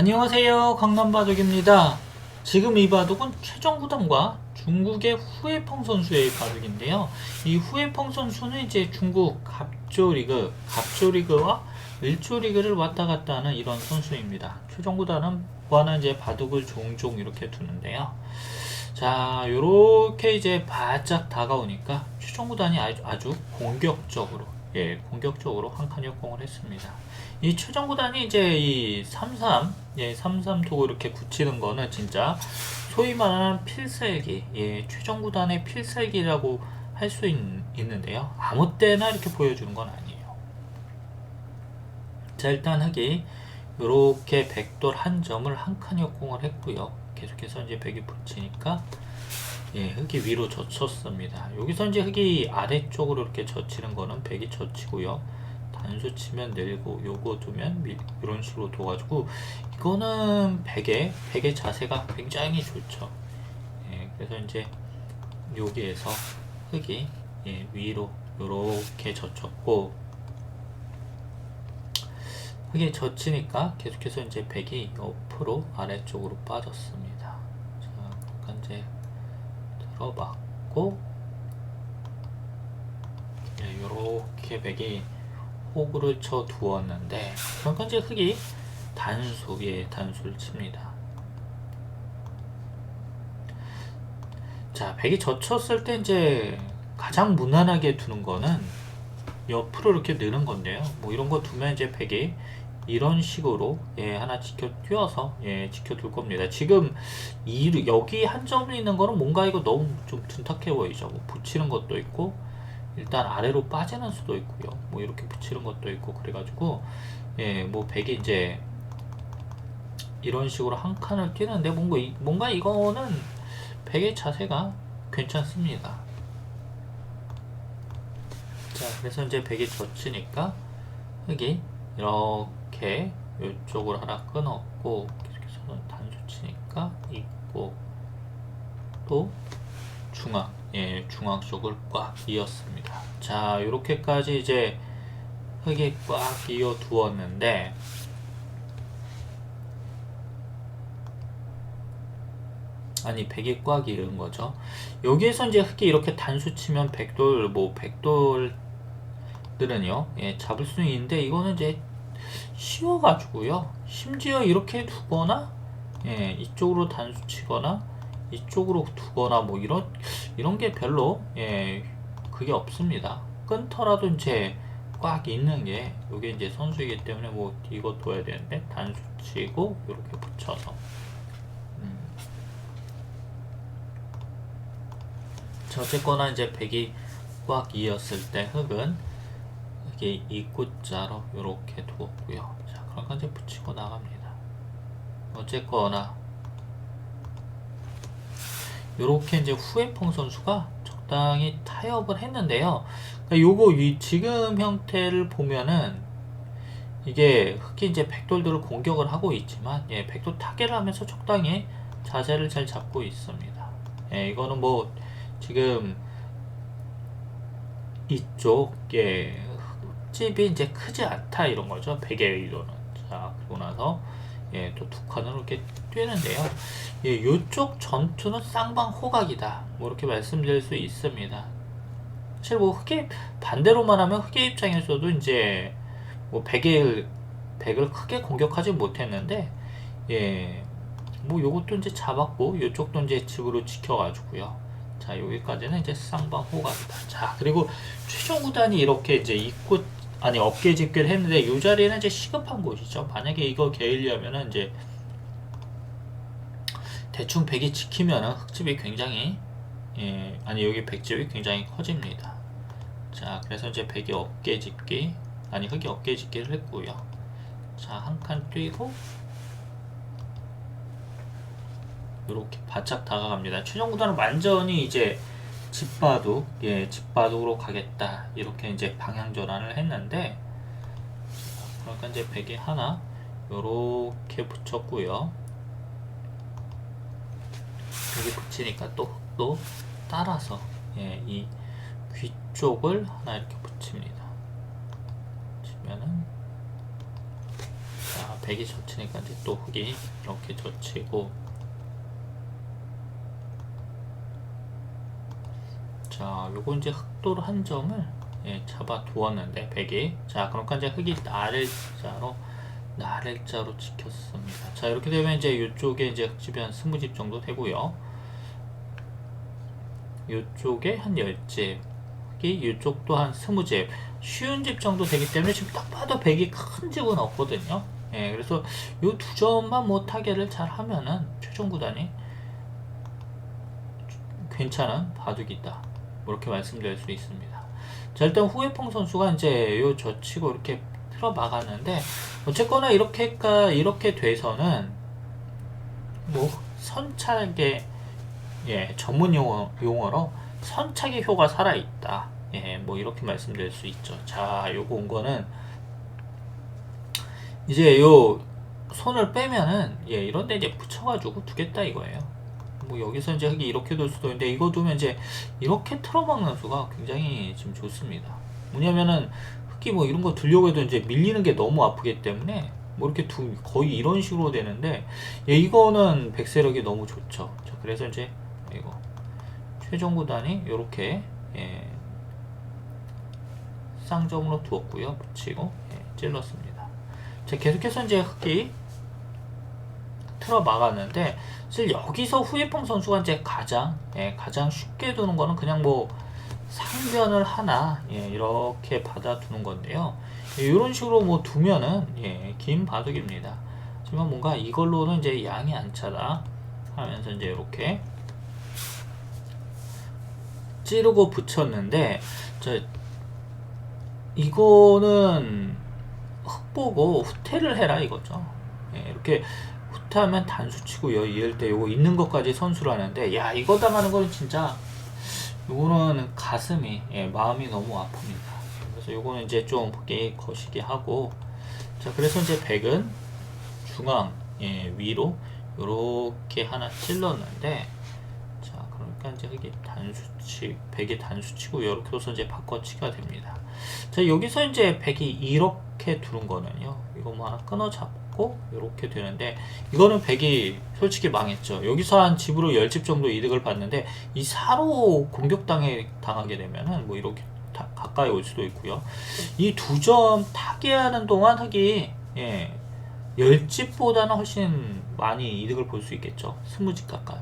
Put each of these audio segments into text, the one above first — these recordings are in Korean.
안녕하세요 강남바둑입니다. 지금 이 바둑은 최정구단과 중국의 후에펑 선수의 바둑인데요. 이 후에펑 선수는 이제 중국 갑조리그 갑조리그와 일조리그를 왔다 갔다 하는 이런 선수입니다. 최정구단과는 이제 바둑을 종종 이렇게 두는데요. 자 요렇게 이제 바짝 다가오니까 최정구단이 아주, 아주 공격적으로 예 공격적으로 한 칸 역공을 했습니다 이 최종 구단이 이제 이 33, 예, 33 도구 이렇게 굳히는 거는 진짜 소위 말하는 필살기, 예, 최종 구단의 필살기라고 할 수 있는데요. 아무 때나 이렇게 보여주는 건 아니에요. 자, 일단 흑이 요렇게 백돌 한 점을 한 칸 역공을 했고요. 계속해서 이제 백이 붙이니까 예, 흑이 위로 젖혔습니다. 여기서 이제 흑이 아래쪽으로 이렇게 젖히는 거는 백이 젖히고요. 단수 치면 내리고 요거 두면 미- 이런 식으로 둬가지고 이거는 베개 베개 자세가 굉장히 좋죠. 예, 그래서 이제 여기에서 흙이 예, 위로 요렇게 젖혔고 흙이 젖히니까 계속해서 이제 백이 옆으로 아래쪽으로 빠졌습니다. 들어봤고 예, 요렇게 백이 호구를 쳐 두었는데 이제 흙이 단수 예 단수를 칩니다. 자 백이 젖혔을 때 이제 가장 무난하게 두는 거는 옆으로 이렇게 느는 건데요. 뭐 이런 거 두면 이제 백이 이런 식으로 예 하나 지켜 띄워서 예 지켜둘 겁니다. 지금 이 여기 한 점이 있는 거는 뭔가 이거 너무 좀 둔탁해 보이죠. 뭐 붙이는 것도 있고 일단 아래로 빠지는 수도 있고요. 뭐 이렇게 붙이는 것도 있고 그래가지고 예 뭐 백이 이제 이런 식으로 한 칸을 뛰는데 뭔가 이, 뭔가 이거는 백의 자세가 괜찮습니다. 자 그래서 이제 백이 젖히니까 흙이 이렇게 이쪽으로 하나 끊었고 계속해서 단수 치니까 있고 또 중앙 예 중앙 쪽을 꽉 이었습니다. 자 이렇게까지 이제 흙이 꽉 이어 두었는데 아니 백이 꽉 이은 거죠. 여기에서 이제 흙이 이렇게 단수 치면 백돌 뭐 백돌들은요 예 잡을 수는 있는데 이거는 이제 쉬워가지고요 심지어 이렇게 두거나 예 이쪽으로 단수 치거나 이쪽으로 두거나 뭐 이런 이런 게 별로 예 그게 없습니다. 끊더라도 이제 꽉 있는 게 이게 이제 선수이기 때문에 뭐 이거 둬야 되는데 단수 치고 이렇게 붙여서 음. 자, 어쨌거나 이제 백이 꽉 이었을 때 흙은 이게 입구자로 이렇게 두었고요. 자, 그러니까 이제 붙이고 나갑니다. 어쨌거나 요렇게 이제 후에펑 선수가 적당히 타협을 했는데요. 그러니까 요거 이 지금 형태를 보면은 이게 흑이 이제 백돌들을 공격을 하고 있지만 예, 백돌 타개를 하면서 적당히 자세를 잘 잡고 있습니다. 예, 이거는 뭐 지금 이쪽 예, 흙 집이 이제 크지 않다 이런 거죠. 백의 의도는. 자, 그리고 나서 예, 또 두 칸으로 이렇게 뛰는데요. 예, 요쪽 전투는 쌍방 호각이다. 뭐 이렇게 말씀드릴 수 있습니다. 사실 뭐 흑의 반대로만 하면 흑의 입장에서도 이제 뭐 백을 백을 크게 공격하지 못했는데 예, 뭐 요것도 이제 잡았고 요쪽도 이제 집으로 지켜가지고요. 자 여기까지는 이제 쌍방 호각이다. 자 그리고 최종 구단이 이렇게 이제 입구 아니 어깨 집계를 했는데 이 자리는 이제 시급한 곳이죠. 만약에 이거 게일리하면은 이제 대충 백이 지키면은 흙집이 굉장히 예 아니 여기 백집이 굉장히 커집니다. 자 그래서 이제 백이 어깨 집기 아니 흙이 어깨 집기를 했고요. 자 한 칸 뛰고 이렇게 바짝 다가갑니다. 최종 구단은 완전히 이제 집바둑, 예, 집바둑으로 가겠다. 이렇게 이제 방향 전환을 했는데, 그러니까 이제 베개 하나, 요렇게 붙였고요. 여기 붙이니까 또 흙도 따라서, 예, 이 귀 쪽을 하나 이렇게 붙입니다. 붙이면은, 자, 백이 젖히니까 이제 또 흙이 이렇게 젖히고 자 요거 이제 흑도로 한 점을 예, 잡아 두었는데 백이. 자 그러니까 이제 흙이 나를자로 나를자로 찍혔습니다. 자 이렇게 되면 이제 이쪽에 이제 흙집이 한 20집 정도 되고요. 이쪽에 한 10집. 이쪽도 한 20집. 쉬운 집 정도 되기 때문에 지금 딱 봐도 100이 큰 집은 없거든요. 예, 그래서 이두 점만 뭐 타겟을 잘 하면은 최종 구단이 괜찮은 바둑이다. 뭐 이렇게 말씀드릴 수 있습니다 자 일단 후에펑 선수가 이제 요 젖히고 이렇게 틀어 막았는데 어쨌거나 이렇게까 이렇게 돼서는 뭐 선착의 예 전문 용어 용어로 선착의 효가 살아 있다. 예, 뭐 이렇게 말씀드릴 수 있죠. 자, 요거 온 거는 이제 요 손을 빼면은 예, 이런데 이제 붙여가지고 두겠다 이거예요. 뭐 여기서 이제 흙이 이렇게 돌 수도 있는데 이거 두면 이제 이렇게 틀어막는 수가 굉장히 지금 좋습니다. 뭐냐면은 흙이 뭐 이런 거 두려고 해도 이제 밀리는 게 너무 아프기 때문에 뭐 이렇게 두 거의 이런 식으로 되는데 예, 이거는 백세력이 너무 좋죠. 자, 그래서 이제 이거 최종 구단이 이렇게 예, 쌍점으로 두었고요. 붙이고 예, 찔렀습니다. 자, 계속해서 이제 흙이 틀어 막았는데 사실 여기서 후예펑 선수가 이제 가장 예, 가장 쉽게 두는 거는 그냥 뭐 상변을 하나 예, 이렇게 받아두는 건데요. 예, 이런 식으로 뭐 두면은 예, 긴 바둑입니다. 하지만 뭔가 이걸로는 이제 양이 안 차다 하면서 이제 이렇게 찌르고 붙였는데 저 이거는 흑보고 후퇴를 해라 이거죠. 예, 이렇게 후퇴하면 단수 치고요. 이럴 때 요거 있는 것까지 선수를 하는데 야 이거 당하는 거는 진짜 요거는 가슴이 예, 마음이 너무 아픕니다. 그래서 요거는 이제 좀 보기 거시기 하고 자 그래서 이제 백은 중앙 예, 위로 요렇게 하나 찔렀는데 자 그러니까 이제 이게 단수치 백이 단수치고 이렇게 해서 이제 바꿔치가 됩니다. 자 여기서 이제 백이 이렇게 두는 거는요 이거 뭐 하나 끊어 잡고 이렇게 되는데 이거는 백이 솔직히 망했죠. 여기서 한 집으로 10집 정도 이득을 봤는데 이 사로 공격당해 당하게 되면은 뭐 이렇게 다- 가까이 올 수도 있고요. 이 두 점 타개하는 동안 흙이 예 10집보다는 훨씬 많이 이득을 볼 수 있겠죠. 20집 가까이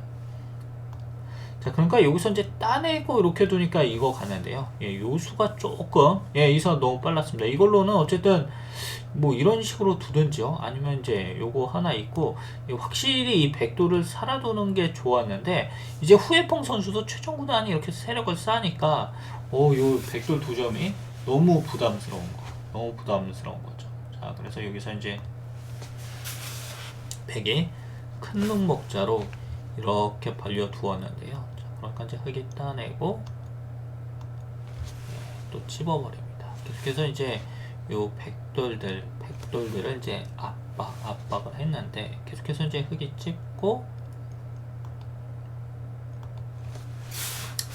자, 그러니까 여기서 이제 따내고 이렇게 두니까 이거 가는데요. 예, 요 수가 조금, 예, 이서 너무 빨랐습니다. 이걸로는 어쨌든 뭐 이런 식으로 두든지요. 아니면 이제 요거 하나 있고, 예, 확실히 이 백도를 살아두는 게 좋았는데, 이제 후에펑 선수도 최종 구단이 이렇게 세력을 쌓으니까, 오, 요 백돌 두 점이 너무 부담스러운 거. 너무 부담스러운 거죠. 자, 그래서 여기서 이제 백이 큰 눈목자로 이렇게 벌려 두었는데요. 자, 그러니까 이제 흙이 따내고 예, 또 집어버립니다. 계속해서 이제 요 백돌들, 백돌들을 이제 압박, 압박을 했는데 계속해서 이제 흙이 찝고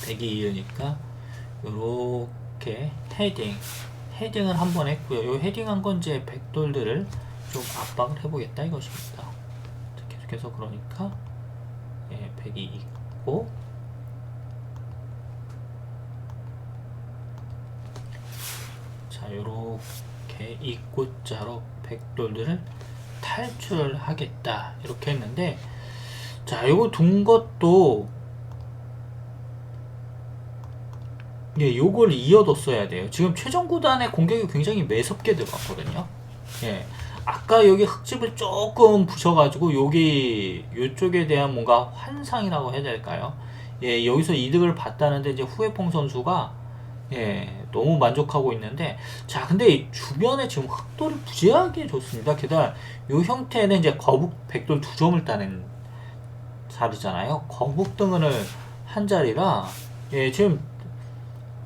백이 이으니까 요렇게 헤딩, 헤딩을 한 번 했고요. 요 헤딩한 건 이제 백돌들을 좀 압박을 해보겠다 이것입니다. 자, 계속해서 그러니까 예, 백이 있고 자 요렇게 입구자로 백돌들을 탈출을 하겠다. 이렇게 했는데 자 요거 둔 것도 예 요걸 이어뒀어야 돼요. 지금 최종 구단의 공격이 굉장히 매섭게 들어갔거든요. 예 아까 여기 흙집을 조금 부셔가지고 여기 이쪽에 대한 뭔가 환상이라고 해야 될까요? 예, 여기서 이득을 봤다는데 이제 후에퐁 선수가 예, 너무 만족하고 있는데 자, 근데 이 주변에 지금 흑돌이 부재하게 좋습니다. 게다가 이 형태는 이제 거북 백돌 두 점을 따는 자리잖아요. 거북 등을 한 자리라 예, 지금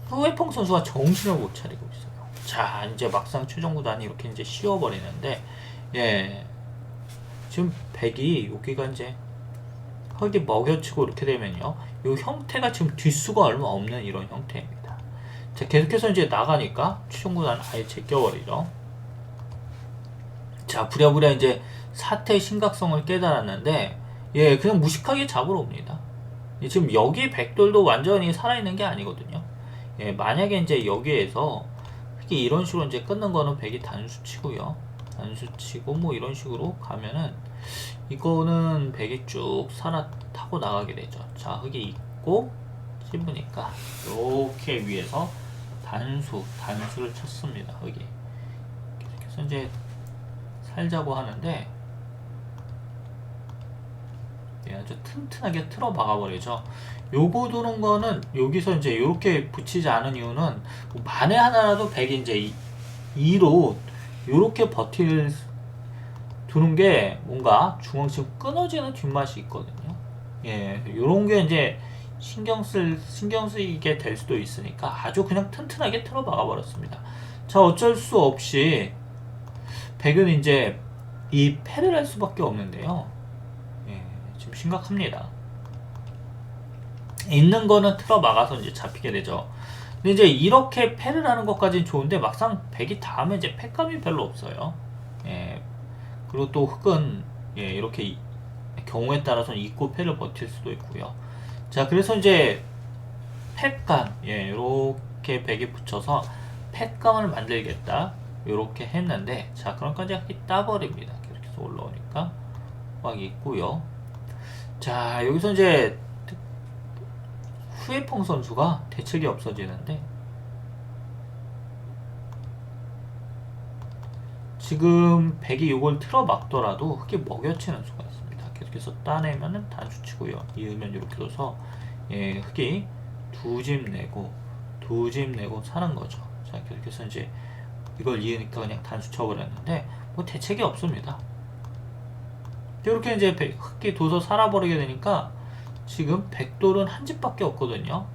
후에퐁 선수가 정신을 못 차리고. 자, 이제 막상 최종 구단이 이렇게 이제 씌워버리는데, 예. 지금 백이 여기가 이제 흙이 먹여치고 이렇게 되면요. 이 형태가 지금 뒷수가 얼마 없는 이런 형태입니다. 자, 계속해서 이제 나가니까 최종 구단은 아예 제껴버리죠. 자, 부랴부랴 이제 사태의 심각성을 깨달았는데, 예, 그냥 무식하게 잡으러 옵니다. 예, 지금 여기 백돌도 완전히 살아있는 게 아니거든요. 예, 만약에 이제 여기에서 특히 이런 식으로 이제 끊는 거는 백이 단수치고요. 단수치고 뭐 이런 식으로 가면은 이거는 백이 쭉 살아 타고 나가게 되죠. 자, 흙이 있고 씹으니까 이렇게 위에서 단수, 단수를 쳤습니다. 흙이. 그래서 이제 살자고 하는데 예, 아주 튼튼하게 틀어 박아버리죠. 요거 도는 거는 여기서 이제 이렇게 붙이지 않은 이유는 뭐 만에 하나라도 100이 이제 2로 이렇게 버틸 두는 게 뭔가 중앙층 끊어지는 뒷맛이 있거든요. 예, 요런 게 이제 신경 쓸 신경 쓰이게 될 수도 있으니까 아주 그냥 튼튼하게 틀어 박아 버렸습니다. 자, 어쩔 수 없이 백은 이제 이 패를 할 수밖에 없는데요. 심각합니다. 있는 거는 틀어 막아서 이제 잡히게 되죠. 근데 이제 이렇게 패를 하는 것까지는 좋은데 막상 백이 닿으면 이제 패감이 별로 없어요. 예. 그리고 또 흑은 예, 이렇게 이- 경우에 따라서는 있고 패를 버틸 수도 있고요. 자, 그래서 이제 패감, 예, 이렇게 백에 붙여서 패감을 만들겠다. 이렇게 했는데, 자, 그러니까 이제 흙이 따버립니다. 이렇게 해서 올라오니까 막 있고요. 자, 여기서 이제 후에펑 선수가 대책이 없어지는데 지금 백이 이걸 틀어 막더라도 흙이 먹여치는 수가 있습니다. 계속해서 따내면은 단수치고요. 이으면 이렇게 둬서 예, 흙이 두 집 내고 두 집 내고 사는 거죠. 자, 계속해서 이제 이걸 이으니까 그냥 단수 쳐버렸는데 뭐 대책이 없습니다. 이렇게 이제 백- 흙이 둬서 살아버리게 되니까 지금 백돌은 한 집밖에 없거든요.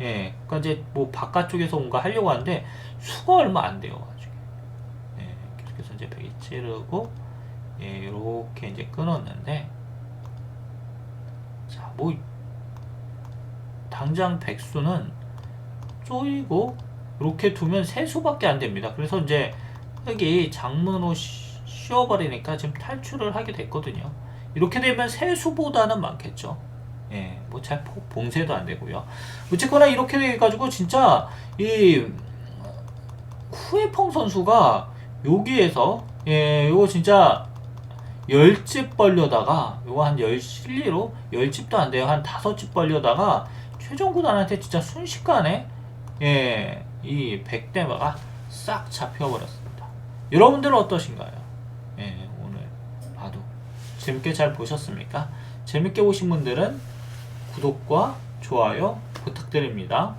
예, 그러니까 이제 뭐 바깥쪽에서 뭔가 하려고 하는데 수가 얼마 안 돼요, 가지고. 예, 계속해서 이제 백이 찌르고 예, 이렇게 이제 끊었는데 자, 뭐 당장 백수는 쪼이고 이렇게 두면 세 수밖에 안 됩니다. 그래서 이제 흙이 장문으로 쉬- 쉬어버리니까 지금 탈출을 하게 됐거든요. 이렇게 되면 세 수보다는 많겠죠. 예, 뭐 잘 봉쇄도 안 되고요. 어쨌거나 이렇게 해가지고 진짜 이 후에펑 선수가 여기에서 예, 요거 진짜 열집 벌려다가 요거 한열 실리로 열 집도 안 돼요. 한 다섯 집 벌려다가 최종 구단한테 진짜 순식간에 예, 이 백대마가 싹 잡혀버렸습니다. 여러분들은 어떠신가요? 재밌게 잘 보셨습니까? 재밌게 보신 분들은 구독과 좋아요 부탁드립니다.